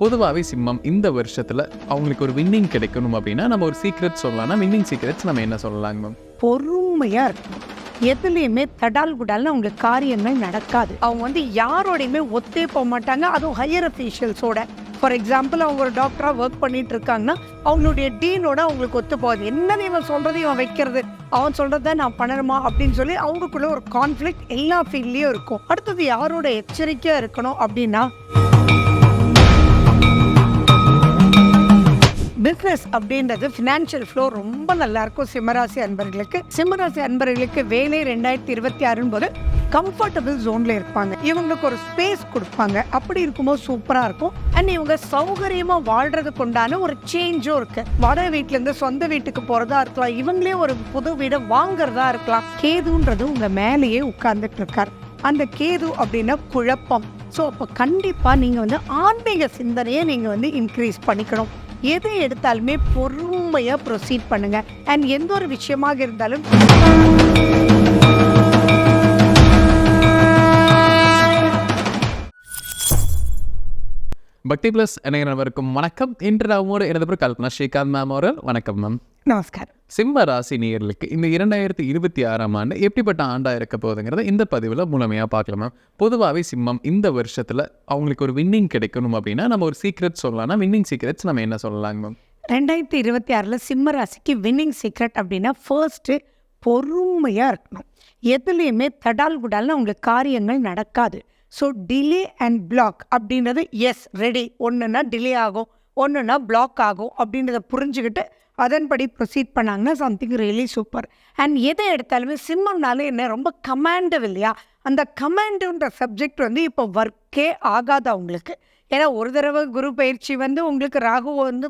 பொதுவாகவே சிம்மம் இந்த வருஷத்தில் அவங்களுக்கு ஒரு வின்னிங் கிடைக்கணும் அப்படின்னா நம்ம ஒரு சீக்ரெட் சொல்லலாம்னா வின்னிங் சீக்ரெட்ஸ் நம்ம என்ன சொல்லலாங்க மேம் பொறுமையாக இருக்கும் எதுலேயுமே தடால் குடால்னு அவங்களுக்கு காரியங்கள் நடக்காது. அவங்க வந்து யாரோடையுமே ஒத்தே போக மாட்டாங்க. அதுவும் ஹையர் அஃபீஷியல்ஸோட ஃபார் எக்ஸாம்பிள் அவங்க ஒரு டாக்டராக ஒர்க் பண்ணிட்டு இருக்காங்கன்னா அவங்களுடைய டீனோட அவங்களுக்கு ஒத்து போகுது. என்ன இவன் சொல்கிறது இவன் வைக்கிறது? அவன் சொல்கிறத நான் பண்ணணுமா அப்படின்னு சொல்லி அவங்களுக்குள்ள ஒரு கான்ஃப்ளிக் எல்லா ஃபீல்ட்லேயும் இருக்கும். அடுத்தது யாரோட எச்சரிக்கையாக இருக்கணும் அப்படின்னா பிஸ்னஸ் அப்படின்றது ஃபினான்ஷியல் ஃப்ளோ ரொம்ப நல்லா இருக்கும் சிம்மராசி அன்பர்களுக்கு. சிம்மராசி அன்பர்களுக்கு வேலை ரெண்டாயிரத்தி இருபத்தி ஆறுன்னு போது கம்ஃபர்டபுள் ஜோன்ல இருப்பாங்க. இவங்களுக்கு ஒரு ஸ்பேஸ் கொடுப்பாங்க. அப்படி இருக்கும்போது சூப்பரா இருக்கும். அண்ட் இவங்க சௌகரியமா வாழ்றதுக்கு உண்டான ஒரு சேஞ்சும் இருக்கு. வட வீட்டுல இருந்து சொந்த வீட்டுக்கு போறதா இருக்கலாம். இவங்களே ஒரு புது வீடை வாங்குறதா இருக்கலாம். கேதுன்றது உங்க மேலேயே உட்கார்ந்துட்டு இருக்கார். அந்த கேது அப்படின்னா குழப்பம். ஸோ அப்போ கண்டிப்பாக நீங்கள் வந்து ஆன்மீக சிந்தனையை நீங்கள் வந்து இன்க்ரீஸ் பண்ணிக்கணும். எது எடுத்தாலுமே பொறுமையாக ப்ரொசீட் பண்ணுங்கள் அண்ட் எந்த ஒரு விஷயமாக இருந்தாலும் பக்தி ப்ளஸ் அனைவருக்கும் வணக்கம். இன்று ஒரு எனது பேர் கல்பனா ஸ்ரீகாந்த் மேம் அவர்கள். வணக்கம் மேம் நமஸ்காரம். சிம்ம ராசி நேயர்களுக்கு இந்த இரண்டாயிரத்தி இருபத்தி ஆறாம் ஆண்டு எப்படிப்பட்ட ஆண்டாக இருக்க போகுதுங்கிறத இந்த பதிவில் முழுமையாக பார்க்கலாம்? மேம் பொதுவாகவே சிம்மம் இந்த வருஷத்தில் அவங்களுக்கு ஒரு வின்னிங் கிடைக்கணும் அப்படின்னா நம்ம ஒரு சீக்ரெட் சொல்லலாம்னா வின்னிங் சீக்ரெட்ஸ் நம்ம என்ன சொல்லலாங்க மேம்? ரெண்டாயிரத்தி இருபத்தி ஆறில் சிம்ம ராசிக்கு வின்னிங் சீக்ரெட் அப்படின்னா ஃபர்ஸ்ட்டு பொறுமையாக இருக்கணும். எதுலேயுமே தடால் குடால்னு உங்களுக்கு காரியங்கள் நடக்காது. ஸோ டிலே அண்ட் பிளாக் அப்படின்றது எஸ் ரெடி ஒன்றுனா டிலே ஆகும் ஒன்றுனா பிளாக் ஆகும் அப்படின்றத புரிஞ்சுக்கிட்டு அதன்படி ப்ரொசீட் பண்ணாங்கன்னா சம்திங் ரியலி சூப்பர் அண்ட் எதை எடுத்தாலுமே சிம்மம்னாலே என்ன ரொம்ப கமாண்டவ் இல்லையா? அந்த கமாண்டுன்ற சப்ஜெக்ட் வந்து இப்போ ஒர்க்கே ஆகாது அவங்களுக்கு ஏன்னா ஒரு தடவை குரு பயிற்சி வந்து உங்களுக்கு ராகு வந்து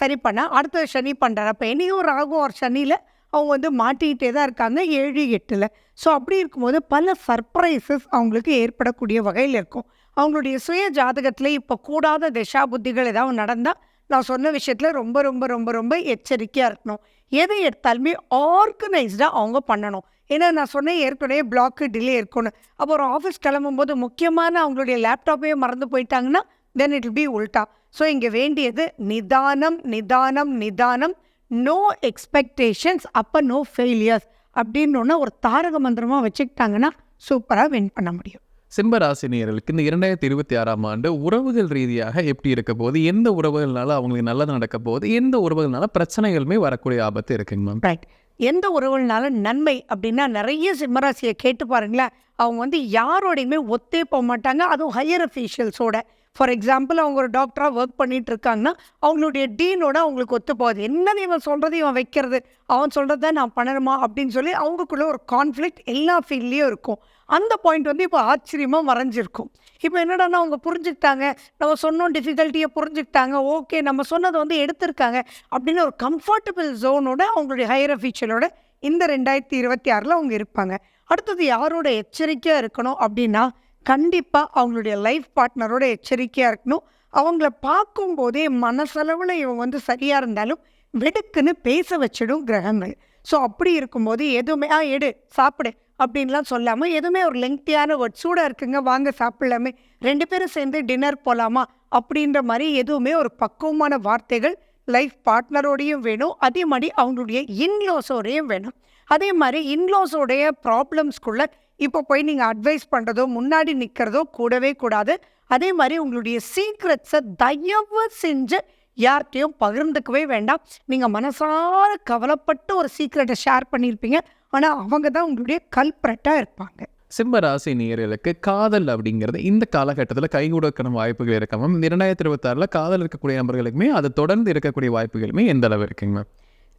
சரி பண்ணால் அடுத்த சனி பண்ணுறாரு அப்போ இனியும் ராகு ஒரு சனியில் அவங்க வந்து மாட்டிக்கிட்டே தான் இருக்காங்க ஏழு எட்டில். ஸோ அப்படி இருக்கும்போது பல சர்ப்ரைசஸ் அவங்களுக்கு ஏற்படக்கூடிய வகையில் இருக்கும். அவங்களுடைய சுய ஜாதகத்தில் இப்போ கூடாத திசா புத்திகள் ஏதாவது நடந்தால் நான் சொன்ன விஷயத்தில் ரொம்ப ரொம்ப ரொம்ப ரொம்ப எச்சரிக்கையாக இருக்கணும். எதை எடுத்தாலுமே ஆர்கனைஸ்டாக அவங்க பண்ணணும். ஏன்னா நான் சொன்னேன் ஏற்கனவே பிளாக்கு டிலே இருக்கணும் அப்போ ஒரு ஆஃபீஸ் கிளம்பும்போது முக்கியமான அவங்களுடைய லேப்டாப்பையே மறந்து போயிட்டாங்கன்னா தென் இட் பி உல்டா ஸோ இங்கே வேண்டியது நிதானம் நிதானம் நிதானம். நோ எக்ஸ்பெக்டேஷன்ஸ் அப்போ நோ ஃபெயிலியர்ஸ் அப்படின்னு ஒரு தாரக மந்திரமாக வச்சுக்கிட்டாங்கன்னா சூப்பராக வின் பண்ண முடியும். சிம்பராசினியர்களுக்கு இந்த இரண்டாயிரத்தி இருபத்தி ஆறாம் ஆண்டு உறவுகள் ரீதியாக எப்படி இருக்க போகுது? எந்த உறவுகள்னால அவங்களுக்கு நல்லது நடக்க போகுது? எந்த உறவுகள்னால பிரச்சனைகளுமே வரக்கூடிய ஆபத்து இருக்குங்க மேம்? ரைட் எந்த உறவுகள்னாலும் நன்மை அப்படின்னா நிறைய சிம்மராசியை கேட்டு பாருங்களேன். அவங்க வந்து யாரோடையுமே ஒத்தே போக மாட்டாங்க. அதுவும் ஹையர் அஃபீஷியல்ஸோட ஃபார் எக்ஸாம்பிள் அவங்க ஒரு டாக்டராக ஒர்க் பண்ணிட்டு இருக்காங்கன்னா அவங்களுடைய டீனோட அவங்களுக்கு ஒத்து போகுது. என்ன இவன் சொல்கிறது இவன் வைக்கிறது? அவன் சொல்கிறத நான் பண்ணணுமா? அப்படின்னு சொல்லி அவங்களுக்குள்ள ஒரு கான்ஃப்ளிக்ட் எல்லா ஃபீல்ட்லேயும் இருக்கும். அந்த பாயிண்ட் வந்து இப்போ ஆச்சரியமாக மறைஞ்சிருக்கும். இப்போ என்னடான்னா அவங்க புரிஞ்சுக்கிட்டாங்க. நம்ம சொன்னோம் டிஃபிகல்ட்டியை புரிஞ்சுக்கிட்டாங்க. ஓகே நம்ம சொன்னதை வந்து எடுத்திருக்காங்க. அப்படின்னு ஒரு கம்ஃபர்டபுள் ஜோனோட அவங்களுடைய ஹையர் அஃபீஷியலோட இந்த ரெண்டாயிரத்தி இருபத்தி ஆறில் அவங்க இருப்பாங்க. அடுத்தது யாரோட எச்சரிக்கையாக இருக்கணும் அப்படின்னா கண்டிப்பாக அவங்களுடைய லைஃப் பார்ட்னரோட எச்சரிக்கையாக இருக்கணும். அவங்கள பார்க்கும்போதே மனசளவில் இவங்க வந்து சரியாக இருந்தாலும் வெடுக்குன்னு பேச வச்சிடும் கிரகங்கள். ஸோ அப்படி இருக்கும்போது எதுவுமே ஆ எடு சாப்பிடு அப்படின்லாம் சொல்லாமல் எதுவுமே ஒரு லெங்க்தியான வேர்ட் சூடாக இருக்குங்க வாங்க சாப்பிடலாமே ரெண்டு பேரும் சேர்ந்து டின்னர் போகலாமா அப்படின்ற மாதிரி எதுவுமே ஒரு பக்குவமான வார்த்தைகள் லைஃப் பார்ட்னரோடையும் வேணும். அதே மாதிரி அவங்களுடைய இன்லோஸோடையும் வேணும். அதே மாதிரி இன்லோஸோடைய ப்ராப்ளம்ஸ்குள்ளே இப்போ போய் நீங்கள் அட்வைஸ் பண்ணுறதோ முன்னாடி நிற்கிறதோ கூடவே கூடாது. அதே மாதிரி உங்களுடைய சீக்ரெட்ஸை தயவு செஞ்சு யார்கிட்டையும் பகிர்ந்துக்கவே வேண்டாம். நீங்கள் மனசார கவலைப்பட்டு ஒரு சீக்ரெட்டை ஷேர் பண்ணியிருப்பீங்க. ஆனால் அவங்க தான் உங்களுடைய கல்ப்ரெட்டாக இருப்பாங்க. சிம்ம ராசி நேயர்களுக்கு காதல் அப்படிங்கிறது இந்த காலகட்டத்தில் கை கொடுக்கிற வாய்ப்புகள் இருக்கு மேம். இரண்டாயிரத்தி இருபத்தாறில் காதல் இருக்கக்கூடிய நபர்களுக்குமே அது தொடர்ந்து இருக்கக்கூடிய வாய்ப்புகளுமே எந்த அளவு இருக்குங்க மேம்?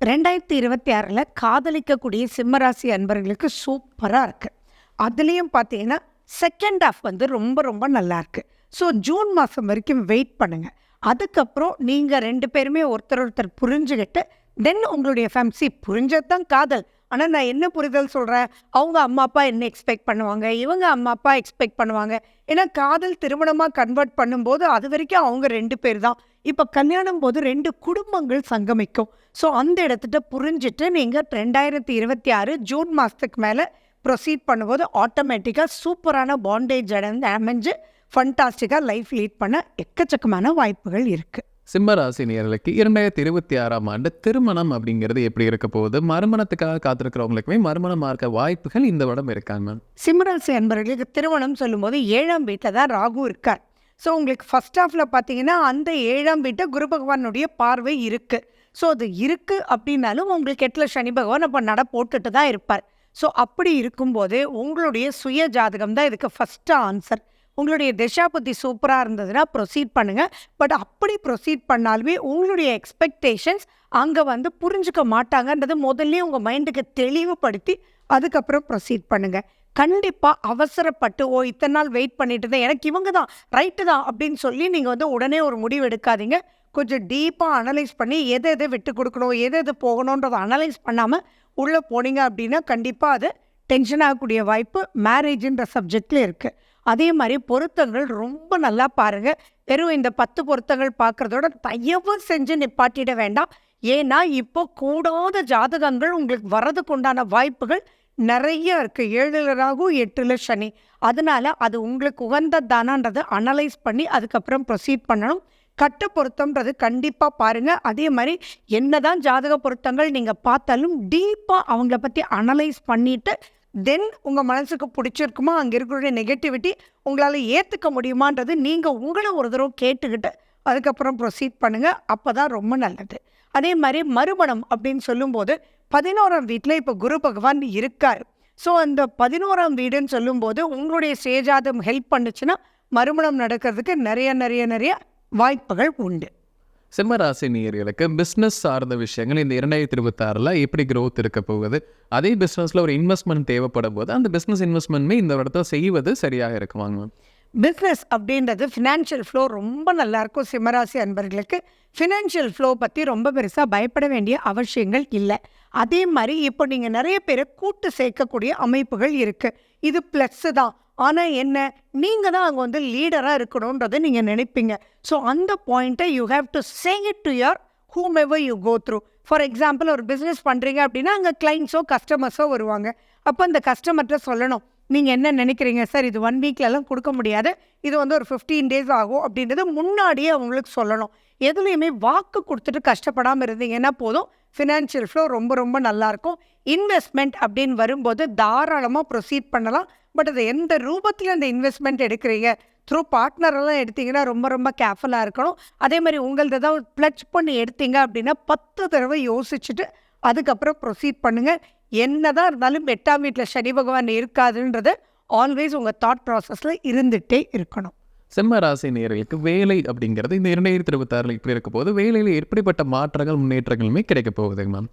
ரெண்டாயிரத்தி இருபத்தி ஆறில் காதலிக்கக்கூடிய சிம்மராசி அன்பர்களுக்கு சூப்பராக இருக்குது அதுலேயும் பார்த்தீங்கன்னா செகண்ட் ஹாஃப் வந்து ரொம்ப ரொம்ப நல்லாயிருக்கு ஸோ ஜூன் மாதம் வரைக்கும் வெயிட் பண்ணுங்கள் அதுக்கப்புறம் நீங்கள் ரெண்டு பேருமே ஒருத்தர் ஒருத்தர் புரிஞ்சுக்கிட்டு தென் உங்களுடைய ஃபேம்சி புரிஞ்சது தான் காதல். ஆனால் நான் என்ன புரிதல் சொல்கிறேன் அவங்க அம்மா அப்பா என்ன எக்ஸ்பெக்ட் பண்ணுவாங்க? இவங்க அம்மா அப்பா எக்ஸ்பெக்ட் பண்ணுவாங்க? ஏன்னா காதல் திருமணமாக கன்வெர்ட் பண்ணும்போது அது வரைக்கும் அவங்க ரெண்டு பேர் தான். இப்போ கல்யாணம் போது ரெண்டு குடும்பங்கள் சங்கமிக்கும். ஸோ அந்த இடத்துட்ட புரிஞ்சுட்டு நீங்கள் ரெண்டாயிரத்தி இருபத்தி ஆறு ஜூன் மாதத்துக்கு மேலே ப்ரொசீட் பண்ணும்போது ஆட்டோமேட்டிக்காக சூப்பரான பாண்டேஜ் அடைந்து அமைஞ்சு ஃபண்டாஸ்டிக்காக லைஃப் லீட் பண்ண எக்கச்சக்கமான வாய்ப்புகள் இருக்குது சிம்ம ராசி நேயர்களுக்கு இரண்டாயிரத்தி இருபத்தி ஆறாம் ஆண்டு திருமணம் அப்படிங்கிறது எப்படி இருக்க போகுது? மறுமணத்துக்காக காத்திருக்கிறவங்களுக்குமே மறுமணம் இருக்க வாய்ப்புகள் இந்த வருடம் இருக்காங்க மேம் சிம்மராசி அன்பர்களுக்கு திருமணம் சொல்லும்போது ஏழாம் வீட்டில் தான் ராகு இருக்கார். ஸோ உங்களுக்கு ஃபர்ஸ்ட் ஹாஃபில் பார்த்தீங்கன்னா அந்த ஏழாம் வீட்டை குரு பகவானுடைய பார்வை இருக்குது ஸோ அது இருக்குது அப்படின்னாலும் உங்களுக்கு எட்டில் சனி பகவான் அப்போ நட போட்டுட்டு தான் இருப்பார். ஸோ அப்படி இருக்கும்போது உங்களுடைய சுய ஜாதகம் தான் இதுக்கு ஃபஸ்ட்டு ஆன்சர் உங்களுடைய திசாபுத்தி சூப்பராக இருந்ததுன்னா ப்ரொசீட் பண்ணுங்கள் பட் அப்படி ப்ரொசீட் பண்ணாலுமே உங்களுடைய எக்ஸ்பெக்டேஷன்ஸ் அங்கே வந்து புரிஞ்சுக்க மாட்டாங்கன்றது முதல்ல உங்கள் மைண்டுக்கு தெளிவுபடுத்தி அதுக்கப்புறம் ப்ரொசீட் பண்ணுங்கள் கண்டிப்பாக அவசரப்பட்டு ஓ இத்தனை நாள் வெயிட் பண்ணிட்டு இருந்தேன். எனக்கு இவங்க தான் ரைட்டு தான் அப்படின்னு சொல்லி நீங்கள் வந்து உடனே ஒரு முடிவு எடுக்காதீங்க. கொஞ்சம் டீப்பாக அனலைஸ் பண்ணி எதை எதை விட்டு கொடுக்கணும் எது எது போகணுன்றதை அனலைஸ் பண்ணாமல் உள்ளே போனீங்க அப்படின்னா கண்டிப்பாக அது டென்ஷன் ஆகக்கூடிய வாய்ப்பு மேரேஜுன்ற சப்ஜெக்டில் இருக்குது அதே மாதிரி பொருத்தங்கள் ரொம்ப நல்லா பாருங்கள் வெறும் இந்த பத்து பொருத்தங்கள் பார்க்குறதோட தயவு செஞ்சு நிப்பாட்டிட வேண்டாம். ஏன்னா இப்போ கூடாத ஜாதகங்கள் உங்களுக்கு வரதுக்கு உண்டான வாய்ப்புகள் நிறைய இருக்குது ஏழில் ராகு எட்டில் சனி. அதனால் அது உங்களுக்கு உகந்ததானான்றதை அனலைஸ் பண்ணி அதுக்கப்புறம் ப்ரொசீட் பண்ணணும். கட்ட பொருத்தம்ன்றது கண்டிப்பாக பாருங்கள் அதே மாதிரி என்னதான் ஜாதக பொருத்தங்கள் நீங்கள் பார்த்தாலும் டீப்பாக அவங்கள பற்றி அனலைஸ் பண்ணிவிட்டு தென் உங்கள் மனசுக்கு பிடிச்சிருக்குமா? அங்கே இருக்கிற நெகட்டிவிட்டி உங்களால் ஏற்றுக்க முடியுமான்றது நீங்கள் உங்களை ஒரு தடவை கேட்டுக்கிட்டு அதுக்கப்புறம் ப்ரொசீட் பண்ணுங்கள் அப்போ தான் ரொம்ப நல்லது. அதே மாதிரி மறுமணம் அப்படின்னு சொல்லும்போது பதினோராம் வீட்டில் இப்போ குரு பகவான் இருக்கார். ஸோ அந்த பதினோராம் வீடுன்னு சொல்லும்போது உங்களுடைய சேஜாதம் ஹெல்ப் பண்ணுச்சுன்னா மறுமணம் நடக்கிறதுக்கு நிறைய நிறைய நிறைய வாய்ப்புகள் உண்டு. சிம்ம ராசி நேயர்களுக்கு பிஸ்னஸ் சார்ந்த விஷயங்கள் இந்த இரண்டாயிரத்தி இருபத்தாறில் எப்படி growth இருக்க போகுது? அதே பிஸ்னஸில் ஒரு இன்வெஸ்ட்மெண்ட் தேவைப்படும் போது அந்த பிஸ்னஸ் இன்வெஸ்ட்மெண்ட்மே இந்த இடத்துல செய்வது சரியாக இருக்குமாங்க மேம் பிஸ்னஸ் அப்படின்றது ஃபினான்ஷியல் ஃப்ளோ ரொம்ப நல்லா இருக்கும். சிம்மராசி அன்பர்களுக்கு ஃபினான்ஷியல் ஃப்ளோ பற்றி ரொம்ப பெருசாக பயப்பட வேண்டிய அவசியங்கள் இல்லை. அதே மாதிரி இப்போ நீங்கள் நிறைய பேரை கூட்டு சேர்க்கக்கூடிய அமைப்புகள் இருக்குது இது ப்ளஸ்ஸு தான். ஆனால் என்ன? நீங்கள் தான் அங்கே வந்து லீடராக இருக்கணுன்றதை நீங்கள் நினைப்பீங்க. ஸோ அந்த பாயிண்ட்டை you have to say it to your whomever you go through for example ஒரு பிஸ்னஸ் பண்ணுறீங்க அப்படின்னா அங்கே கிளைண்ட்ஸோ கஸ்டமர்ஸோ வருவாங்க. அப்போ அந்த கஸ்டமர்கிட்ட சொல்லணும். நீங்கள் என்ன நினைக்கிறீங்க? சார் இது ஒன் வீக்லலாம் கொடுக்க முடியாது. இது வந்து ஒரு ஃபிஃப்டீன் டேஸ் ஆகும். அப்படின்றது முன்னாடியே அவங்களுக்கு சொல்லணும். எதுலேயுமே வாக்கு கொடுத்துட்டு கஷ்டப்படாமல் இருந்தீங்கன்னா போதும். ஃபினான்ஷியல் ஃப்ளோ ரொம்ப ரொம்ப நல்லாயிருக்கும் இன்வெஸ்ட்மெண்ட் அப்படின்னு வரும்போது தாராளமாக ப்ரொசீட் பண்ணலாம். பட் அது எந்த ரூபத்தில் அந்த இன்வெஸ்ட்மெண்ட் எடுக்கிறீங்க? த்ரூ பார்ட்னரெல்லாம் எடுத்தீங்கன்னா ரொம்ப ரொம்ப கேர்ஃபுல்லாக இருக்கணும். அதே மாதிரி உங்களது ஏதாவது ப்ளச் பண்ணி எடுத்தீங்க அப்படின்னா பத்து தடவை யோசிச்சுட்டு அதுக்கப்புறம் ப்ரொசீட் பண்ணுங்கள் என்னதான் இருந்தாலும் எட்டாம் வீட்டில் சனி பகவான் இருக்காதுன்றது ஆல்வேஸ் உங்கள் தாட் ப்ராசஸில் இருந்துகிட்டே இருக்கணும். சிம்ம ராசி வேலை அப்படிங்கிறது இந்த இரண்டாயிரத்தி இருபத்தாறில் இப்படி இருக்க போது வேலையில் எப்படிப்பட்ட மாற்றங்கள் முன்னேற்றங்களுமே கிடைக்க போகுது மேம்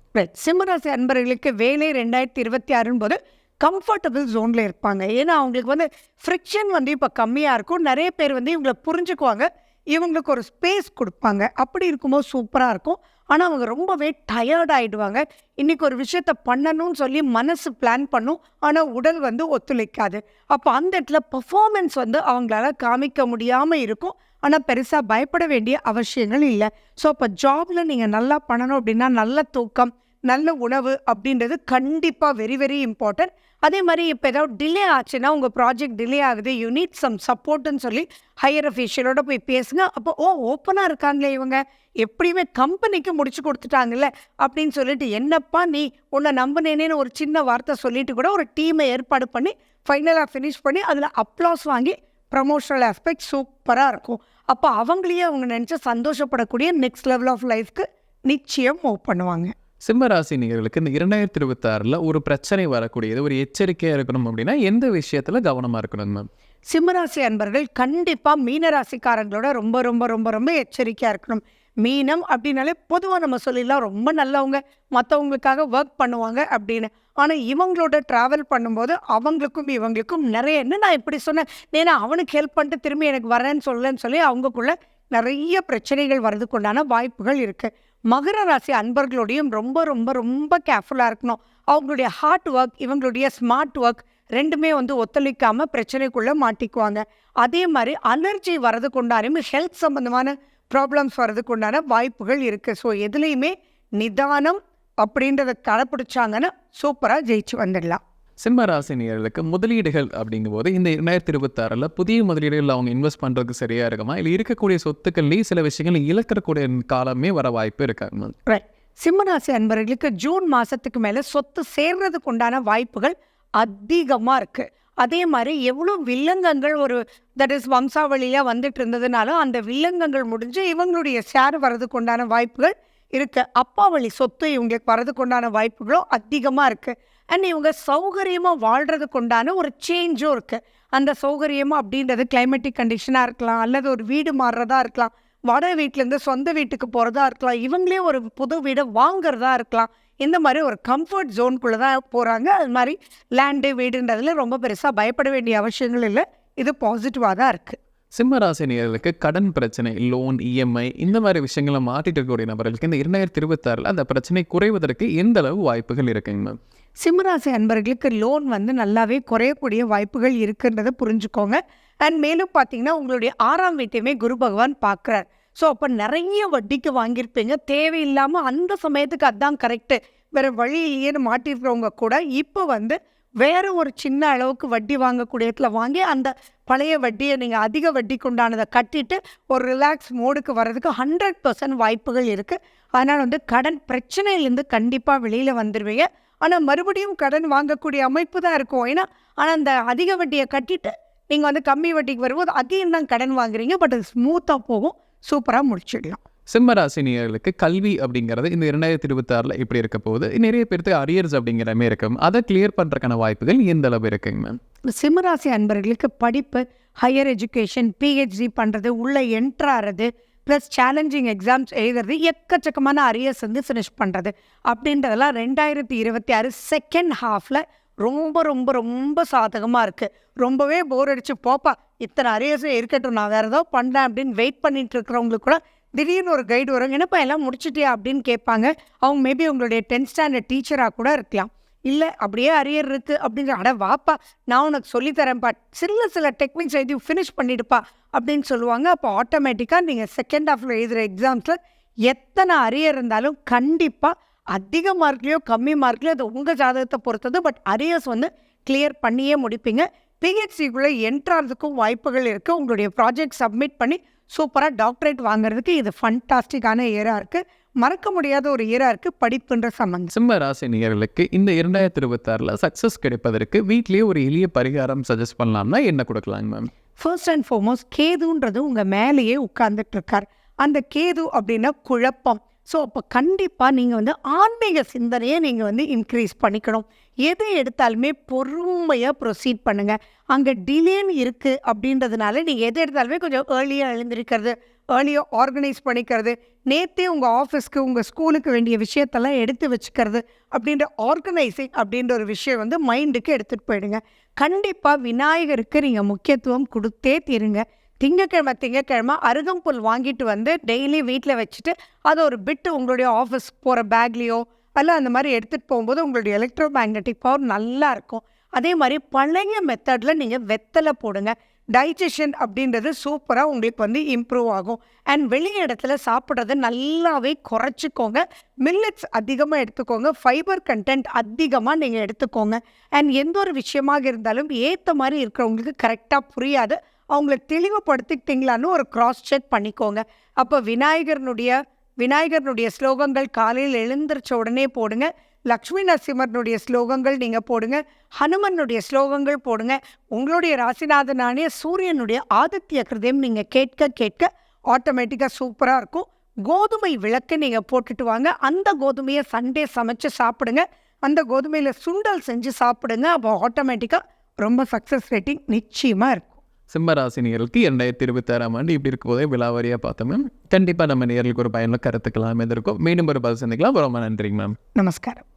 சிம்மராசி அன்பர்களுக்கு வேலை ரெண்டாயிரத்தி இருபத்தி ஆறுன்னு போது கம்ஃபர்டபுள் ஜோனில் இருப்பாங்க. ஏன்னா அவங்களுக்கு வந்து ஃப்ரிக்ஷன் வந்து இப்போ கம்மியாக இருக்கும். நிறைய பேர் வந்து இவங்களை புரிஞ்சுக்குவாங்க. இவங்களுக்கு ஒரு ஸ்பேஸ் கொடுப்பாங்க. அப்படி இருக்கும்போது சூப்பராக இருக்கும். ஆனால் அவங்க ரொம்பவே டயர்ட் ஆகிடுவாங்க இன்றைக்கி ஒரு விஷயத்த பண்ணணும்னு சொல்லி மனசு பிளான் பண்ணும். ஆனால் உடல் வந்து ஒத்துழைக்காது. அப்போ அந்த இடத்துல பர்ஃபார்மன்ஸ் வந்து அவங்களால காமிக்க முடியாமல் இருக்கும். ஆனால் பெருசாக பயப்பட வேண்டிய அவசியங்கள் இல்லை. ஸோ அப்போ ஜாபில் நீங்கள் நல்லா பண்ணணும் அப்படின்னா நல்ல தூக்கம் நல்ல உணவு அப்படின்றது கண்டிப்பாக வெரி வெரி இம்பார்ட்டன்ட் அதே மாதிரி இப்போ ஏதாவது டிலே ஆச்சுன்னா உங்கள் ப்ராஜெக்ட் டிலே ஆகுது யூ நீட் சம் சப்போர்ட்னு சொல்லி ஹையர் அஃபீஷியலோட போய் பேசுங்க. அப்போ ஓ ஓப்பனாக இருக்காங்களே இவங்க. எப்படியுமே கம்பெனிக்கு முடிச்சு கொடுத்துட்டாங்கல்ல? அப்படின்னு சொல்லிட்டு என்னப்பா நீ உன்னை நம்பினேனேன்னு ஒரு சின்ன வார்த்தை சொல்லிட்டு கூட ஒரு டீமை ஏற்பாடு பண்ணி ஃபைனலாக ஃபினிஷ் பண்ணி அதில் அப்ளாஸ் வாங்கி ப்ரமோஷனல் ஆஸ்பெக்ட் சூப்பராக இருக்கும். அப்போ அவங்களையே அவங்க நினச்சி சந்தோஷப்படக்கூடிய நெக்ஸ்ட் லெவல் ஆஃப் லைஃப்க்கு நிச்சயம் மூவ் பண்ணுவாங்க. சிம்மராசி ராசி இந்த இரண்டாயிரத்தி இருபத்தாறில் ஒரு பிரச்சனை வரக்கூடியது ஒரு எச்சரிக்கையாக இருக்கணும் அப்படின்னா எந்த விஷயத்தில் கவனமாக இருக்கணும் மேம்? சிம்மராசி அன்பர்கள் கண்டிப்பாக மீனராசிக்காரங்களோட ரொம்ப ரொம்ப ரொம்ப ரொம்ப எச்சரிக்கையாக இருக்கணும். மீனம் அப்படின்னாலே பொதுவாக நம்ம சொல்லிடலாம் ரொம்ப நல்லவங்க மற்றவங்களுக்காக ஒர்க் பண்ணுவாங்க அப்படின்னு. ஆனால் இவங்களோட ட்ராவல் பண்ணும்போது அவங்களுக்கும் இவங்களுக்கும் நிறைய என்ன நான் இப்படி சொன்னேன்? ஏன்னா அவனுக்கு ஹெல்ப் பண்ணிட்டு திரும்பி எனக்கு வரேன்னு சொல்லலன்னு சொல்லி அவங்களுக்குள்ள நிறைய பிரச்சனைகள் வர்றதுக்குண்டான வாய்ப்புகள் இருக்குது மகர ராசி அன்பர்களோடையும் ரொம்ப ரொம்ப ரொம்ப கேர்ஃபுல்லாக இருக்கணும். அவங்களுடைய ஹார்ட் ஒர்க் இவங்களுடைய ஸ்மார்ட் ஒர்க் ரெண்டுமே வந்து ஒத்துழைக்காம பிரச்சனைக்குள்ளே மாட்டிக்குவாங்க. அதே மாதிரி அலர்ஜி வரதுக்கு உண்டான ஹெல்த் சம்மந்தமான ப்ராப்ளம்ஸ் வரதுக்கு உண்டான வாய்ப்புகள் இருக்குது ஸோ எதுலேயுமே நிதானம் அப்படின்றத கடைப்பிடிச்சாங்கன்னா சூப்பராக ஜெயிச்சு வந்துடலாம். சிம்மராசினியர்களுக்கு முதலீடுகள் அப்படிங்கும்போது இந்த இரண்டாயிரத்தி இருபத்தாறில் புதிய முதலீடுகள் அவங்க இன்வெஸ்ட் பண்ணுறதுக்கு சரியாக இருக்குமா? இல்லை இருக்கக்கூடிய சொத்துக்கள்லேயும் சில விஷயங்கள் இழக்கக்கூடிய காலமே வர வாய்ப்பு இருக்காங்க சிம்மராசி அன்பர்களுக்கு ஜூன் மாதத்துக்கு மேலே சொத்து சேர்றதுக்கு உண்டான வாய்ப்புகள் அதிகமாக இருக்குது அதே மாதிரி எவ்வளோ வில்லங்கங்கள் ஒரு தட் இஸ் வம்சாவளியாக வந்துட்டு இருந்ததுனாலும் அந்த வில்லங்கங்கள் முடிஞ்சு இவங்களுடைய ஷேர் வர்றதுக்கு உண்டான வாய்ப்புகள் இருக்குது அப்பா வழி சொத்து இவங்களுக்கு வர்றதுக்கு உண்டான வாய்ப்புகளும் அதிகமாக இருக்குது அண்ட் இவங்க சௌகரியமாக வாழ்கிறதுக்கு உண்டான ஒரு சேஞ்சும் இருக்குது அந்த சௌகரியமாக அப்படின்றது கிளைமேட்டிக் கண்டிஷனாக இருக்கலாம் அல்லது ஒரு வீடு மாறுறதா இருக்கலாம் வாடகை வீட்டிலேருந்து சொந்த வீட்டுக்கு போகிறதா இருக்கலாம் இவங்களே ஒரு புது வீடை வாங்குறதா இருக்கலாம். இந்த மாதிரி ஒரு கம்ஃபர்ட் ஜோனுக்குள்ளே தான் போகிறாங்க அது மாதிரி லேண்டு வீடுன்றதுல ரொம்ப பெருசாக பயப்பட வேண்டிய அவசியங்கள் இல்லை. இது பாசிட்டிவாக தான் இருக்குது சிம்மராசினியர்களுக்கு கடன் பிரச்சனை லோன் இஎம்ஐ இந்த மாதிரி விஷயங்களை மாற்றிட்டு இருக்கக்கூடிய நபர்களுக்கு இந்த இரண்டாயிரத்தி இருபத்தாறில் அந்த பிரச்சனை குறைவதற்கு எந்த அளவு வாய்ப்புகள் இருக்குங்க மேம் சிம்மராசி அன்பர்களுக்கு லோன் வந்து நல்லாவே குறையக்கூடிய வாய்ப்புகள் இருக்குன்றதை புரிஞ்சுக்கோங்க. அண்ட் மேலும் பார்த்தீங்கன்னா உங்களுடைய ஆறாம் வீட்டையுமே குரு பகவான் பார்க்குறார். ஸோ அப்போ நிறைய வட்டிக்கு வாங்கியிருப்பீங்க. தேவையில்லாமல் அந்த சமயத்துக்கு அதுதான் கரெக்டு வேறு வழியிலேன்னு மாட்டிருக்கிறவங்க கூட இப்போ வந்து வேறு ஒரு சின்ன அளவுக்கு வட்டி வாங்கக்கூடிய இடத்துல வாங்கி அந்த பழைய வட்டியை நீங்கள் அதிக வட்டிக்கு உண்டானதை கட்டிட்டு ஒரு ரிலாக்ஸ் மோடுக்கு வர்றதுக்கு ஹண்ட்ரட் பர்சன்ட் வாய்ப்புகள் இருக்குது அதனால் வந்து கடன் பிரச்சனையிலேருந்து கண்டிப்பாக வெளியில் வந்துடுவீங்க ஆனால் மறுபடியும் கடன் வாங்கக்கூடிய அமைப்பு தான் இருக்கும். ஏன்னா ஆனால் அந்த அதிக வட்டியை கட்டிட்டு நீங்கள் வந்து கம்மி வட்டிக்கு வரும்போது அதையும் தான் கடன் வாங்குறீங்க. பட் அது ஸ்மூத்தாக போகும். சூப்பராக முடிச்சிடலாம். சிம்ம ராசினியர்களுக்கு கல்வி அப்படிங்கிறது இந்த இரண்டாயிரத்தி இருபத்தாறில் இப்படி இருக்க போகுது. நிறைய பேருக்கு அரியர்ஸ் அப்படிங்கிற மாதிரி இருக்கும். அதை கிளியர் பண்ணுறதுக்கான வாய்ப்புகள் எந்த அளவு இருக்குங்க மேம் சிம்மராசி அன்பர்களுக்கு படிப்பு ஹையர் எஜுகேஷன் பிஹெச்டி பண்ணுறது உள்ளே என்ட்ராகிறது ப்ளஸ் சேலஞ்சிங் எக்ஸாம்ஸ் எழுதுறது எக்கச்சக்கமான அரியர்ஸ் வந்து ஃபினிஷ் பண்ணுறது அப்படின்றதெல்லாம் ரெண்டாயிரத்தி இருபத்தி ஆறு செகண்ட் ஹாஃபில் ரொம்ப ரொம்ப ரொம்ப சாதகமாக இருக்குது ரொம்பவே போர் அடிச்சு போப்பா இத்தனை அரியர்ஸும் இருக்கட்டும் நான் வேறு ஏதோ பண்ணேன் அப்படின்னு வெயிட் பண்ணிட்டு இருக்கிறவங்களுக்கு கூட திடீர்னு ஒரு கைடு வரும் என்னப்பா எல்லாம் முடிச்சிட்டியா? அப்படின்னு கேட்பாங்க. அவங்க மேபி உங்களுடைய டென்த் ஸ்டாண்டர்ட் டீச்சராக கூட இருக்கலாம். இல்லை அப்படியே அரியர் இருக்குது அப்படிங்கிற அட வாப்பா நான் உனக்கு சொல்லித்தரேன்ப்பா. சில சில டெக்னிக்ஸ் எழுதி ஃபினிஷ் பண்ணிடுப்பா அப்படின்னு சொல்லுவாங்க. அப்போ ஆட்டோமேட்டிக்காக நீங்கள் செகண்ட் ஹாஃபில் எழுதுகிற எக்ஸாம்ஸில் எத்தனை அரியர் இருந்தாலும் கண்டிப்பாக அதிக மார்க்லேயோ கம்மி மார்க்லேயோ அது உங்கள் ஜாதகத்தை பொறுத்தது. பட் அரியர்ஸ் வந்து கிளியர் பண்ணியே முடிப்பீங்க. பிஹெச்டிக்குள்ளே என்ட்ராகிறதுக்கும் வாய்ப்புகள் இருக்குது உங்களுடைய ப்ராஜெக்ட் சப்மிட் பண்ணி சூப்பராக டாக்டரேட் வாங்குறதுக்கு இது ஃபண்டாஸ்டிக்கான இயராக இருக்குது மறக்க முடியாத ஒரு இயராக இருக்குது படிப்புன்ற சம்மந்தம் சிம்ம ராசினியர்களுக்கு இந்த இரண்டாயிரத்தி இருபத்தாறில் சக்ஸஸ் கிடைப்பதற்கு வீட்லேயே ஒரு எளிய பரிகாரம் சஜஸ்ட் பண்ணலாம்னா என்ன கொடுக்கலாங்க மேம் ஃபர்ஸ்ட் அண்ட் ஃபார்மோஸ்ட் கேதுன்றது உங்கள் மேலேயே உட்கார்ந்துட்டு இருக்கார் அந்த கேது அப்படின்னா குழப்பம். ஸோ அப்போ கண்டிப்பாக நீங்கள் வந்து ஆன்மீக சிந்தனையை நீங்கள் வந்து இன்க்ரீஸ் பண்ணிக்கணும். எது எடுத்தாலுமே பொறுமையாக ப்ரொசீட் பண்ணுங்கள் அங்கே டிலேன்னு இருக்குது அப்படின்றதுனால நீங்கள் எது எடுத்தாலுமே கொஞ்சம் ஏர்லியாக எழுந்திருக்கிறது ஏர்லியாக ஆர்கனைஸ் பண்ணிக்கிறது. நேற்றே உங்கள் ஆஃபீஸ்க்கு உங்கள் ஸ்கூலுக்கு வேண்டிய விஷயத்தெல்லாம் எடுத்து வச்சுக்கிறது அப்படின்ற ஆர்கனைசிங் அப்படின்ற ஒரு விஷயம் வந்து மைண்டுக்கு எடுத்துகிட்டு போயிடுங்க. கண்டிப்பாக விநாயகருக்கு நீங்கள் முக்கியத்துவம் கொடுத்தே தீருங்க. திங்கக்கிழமை திங்கக்கிழமை அருகம்புல் வாங்கிட்டு வந்து டெய்லி வீட்டில் வச்சுட்டு அதை ஒரு பிட்டு உங்களுடைய ஆஃபீஸ் போகிற பேக்லேயோ அல்ல அந்த மாதிரி எடுத்துகிட்டு போகும்போது உங்களுடைய எலக்ட்ரோ மேக்னெட்டிக் பவர் நல்லா இருக்கும். அதே மாதிரி பழைய மெத்தடில் நீங்கள் வெத்தலை போடுங்க. டைஜஷன் அப்படின்றது சூப்பராக உங்களுக்கு வந்து இம்ப்ரூவ் ஆகும். அண்ட் வெளி இடத்துல சாப்பிட்றத நல்லாவே குறைச்சிக்கோங்க. மில்லட்ஸ் அதிகமாக எடுத்துக்கோங்க. ஃபைபர் கண்டென்ட் அதிகமாக நீங்கள் எடுத்துக்கோங்க. அண்ட் எந்த ஒரு விஷயமாக இருந்தாலும் ஏற்ற மாதிரி இருக்கிறவங்களுக்கு கரெக்டாக புரியாது. அவங்கள தெளிவுபடுத்திக்கிட்டீங்களான்னு ஒரு கிராஸ் செக் பண்ணிக்கோங்க. அப்போ விநாயகர்னுடைய விநாயகர்னுடைய ஸ்லோகங்கள் காலையில் எழுந்திரிச்ச உடனே போடுங்க. லக்ஷ்மி நரசிம்மனுடைய ஸ்லோகங்கள் நீங்கள் போடுங்க ஹனுமனுடைய ஸ்லோகங்கள் போடுங்க உங்களுடைய ராசிநாதனானே சூரியனுடைய ஆதித்ய கிருதயம் நீங்கள் கேட்க கேட்க ஆட்டோமேட்டிக்காக சூப்பராக இருக்கும். கோதுமை விளக்கு நீங்கள் போட்டுட்டு வாங்க அந்த கோதுமையை சண்டே சமைச்சு சாப்பிடுங்க. அந்த கோதுமையில் சுண்டல் செஞ்சு சாப்பிடுங்க அப்போ ஆட்டோமேட்டிக்காக ரொம்ப சக்ஸஸ் ரேட்டிங் நிச்சயமாக இருக்கும். சிம்ம ராசினியர்களுக்கு இரண்டாயிரத்தி இருபத்தாறாம் ஆண்டு இப்படி இருக்கும் போதே விலாவாரியாக பார்த்தோம் மேம் கண்டிப்பாக நம்ம நேர்களுக்கு ஒரு பயனுள்ள கருத்துக்கெல்லாம் இருக்கும் மீண்டும் ஒரு பதில் சந்திக்கலாம். ரொம்ப நன்றிங்க மேம் நமஸ்காரம்.